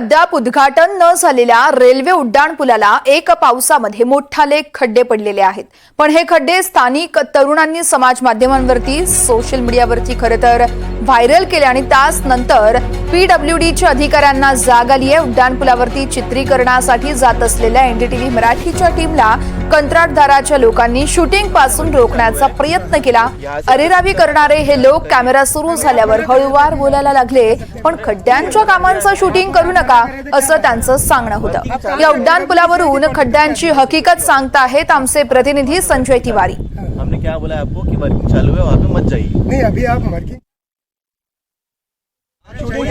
अद्याप उद्घाटन न झालेल्या रेल्वे उड्डाण पुलाला एक पावसामध्ये मोठाले खड्डे पडलेले आहेत. पण हे खड्डे स्थानिक तरुणांनी समाज माध्यमांवरती सोशल मीडियावरती खरं तर व्हायरल केले आणि तास नंतर पीडब्ल्यूडीच्या अधिकाऱ्यांना जाग आली आहे उड्डाण पुलावरती चित्रीकरणासाठी जात असलेल्या एनडीटीव्ही मराठीच्या टीमला कंत्राटदाराच्या लोकांनी शूटिंगपासून रोखण्याचा प्रयत्न केला. अरेरावी करणारे हे लोक कॅमेरा सुरू झाल्यावर हळूवार बोलायला लागले पण खड्ड्यांच्या कामांचं शूटिंग करू नका असं त्यांचं सांगणं होतं. या उड्डाण पुलावरून खड्ड्यांची हकीकत सांगताहेत आमचे प्रतिनिधी संजय तिवारी. हमने क्या बोला आपको कि वर्किंग चालू है वहाँ पे मत जाइए। नहीं अभी आप वर्किंग शूटिंग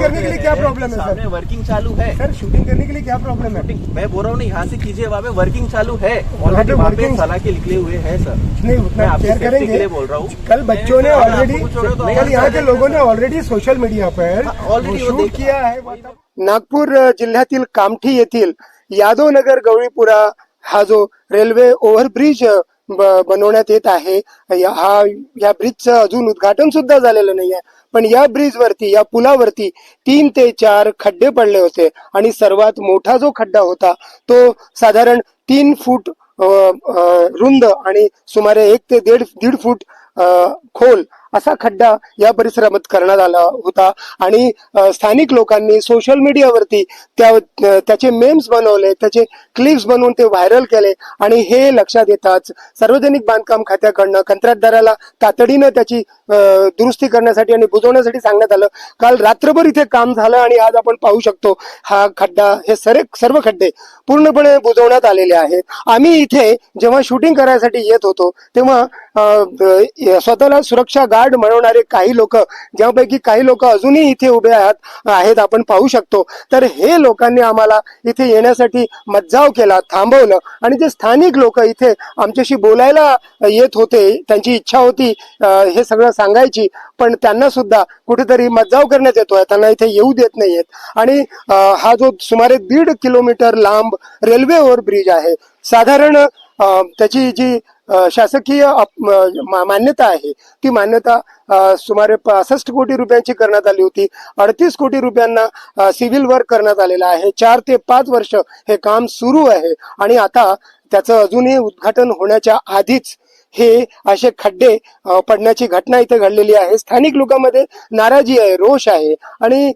करने के लिए क्या प्रॉब्लम है सर वर्किंग चालू है। सर शूटिंग करने के लिए क्या प्रॉब्लम है? मैं बोल रहा हूँ यहाँ से कीजिए वहाँ पे वर्किंग चालू है। ऑलरेडी वहाँ पे सलाह के निकले हुए हैं सर नहीं उतना शेयर करेंगे। बोल रहा हूँ। कल बच्चों ने ऑलरेडी हूँ तो कल यहाँ के लोगों ने ऑलरेडी सोशल मीडिया पर ऑलरेडी शूट किया है नागपूर जिल्ह्यातील कामठी येथील यादव नगर गवळीपुरा हा जो रेल्वे ओव्हरब्रिज बनवण्यात येत आहे. हा या ब्रिजचं अजून उद्घाटन सुद्धा झालेलं नाही आहे. पण या ब्रिजवरती या पुलावरती तीन ते चार खड्डे पडले होते. आणि सर्वात मोठा जो खड्डा होता तो साधारण तीन फूट रुंद आणि सुमारे एक ते दीड दीड फूट खोल असा खड्डा या परिसरात करण्यात आला होता. आणि स्थानिक लोकांनी सोशल मीडियावरती त्या त्याचे मेम्स बनवले त्याचे क्लिप्स बनवून ते व्हायरल केले. आणि हे लक्षात येताच सार्वजनिक बांधकाम खात्याकडनं कंत्राटदाराला तातडीनं त्याची दुरुस्ती करण्यासाठी आणि बुजवण्यासाठी सांगण्यात आलं. काल रात्रभर इथे काम झालं आणि आज आपण पाहू शकतो हा खड्डा हे सरे सर्व खड्डे पूर्णपणे बुजवण्यात आलेले आहेत. आम्ही इथे जेव्हा शूटिंग करायसाठी येत होतो तेव्हा स्वतःला सुरक्षा कार्ड म्हणवणारे काही लोक ज्यापैकी काही लोक अजूनही इथे उभे आहात आहेत आपण पाहू शकतो. तर हे लोकांनी आम्हाला इथे येण्यासाठी मज्जाव केला थांबवलं. आणि जे स्थानिक लोक इथे आमच्याशी बोलायला येत होते त्यांची इच्छा होती हे सगळं सांगायची पण त्यांना सुद्धा कुठेतरी मज्जाव करण्यात येतोय त्यांना इथे येऊ देत नाहीयेत. आणि हा जो सुमारे दीड किलोमीटर लांब रेल्वे ओव्हरब्रिज आहे साधारण त्याची जी शासकीय मान्यता आहे. ती मान्यता सुमारे पासष्ट कोटी रुपयांची करण्यात आली होती. अडतीस कोटी रुपयांना सिव्हिल वर्क करण्यात आलेलं आहे. चार ते पाच वर्ष हे काम सुरू आहे. आणि आता त्याचं अजूनही उद्घाटन होण्याच्या आधीच हे असे खड्डे पडण्याची घटना इथे घडलेली आहे. स्थानिक लोकांमध्ये नाराजी आहे रोष आहे. आणि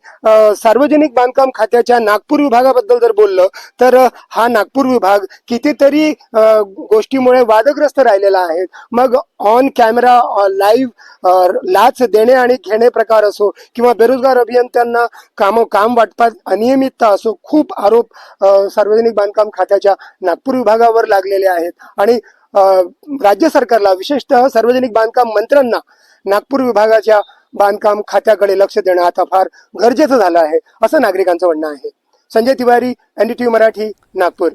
सार्वजनिक बांधकाम खात्याच्या नागपूर विभागाबद्दल जर बोललं तर हा नागपूर विभाग कितीतरी गोष्टीमुळे वादग्रस्त राहिलेला आहे. मग ऑन कॅमेरा लाईव्ह लाच देणे आणि घेणे प्रकार असो किंवा बेरोजगार अभियंत्यांना काम काम वाटपात अनियमितता असो खूप आरोप सार्वजनिक बांधकाम खात्याच्या नागपूर विभागावर लागलेले आहेत. आणि राज्य सरकारला विशेषतः सार्वजनिक बांधकाम मंत्र्यांना नागपूर विभागाच्या बांधकाम खात्याकडे लक्ष देणं आता फार गरजेचं झालं आहे असं नागरिकांचं म्हणणं आहे. संजय तिवारी एनडीटीव्ही मराठी नागपूर.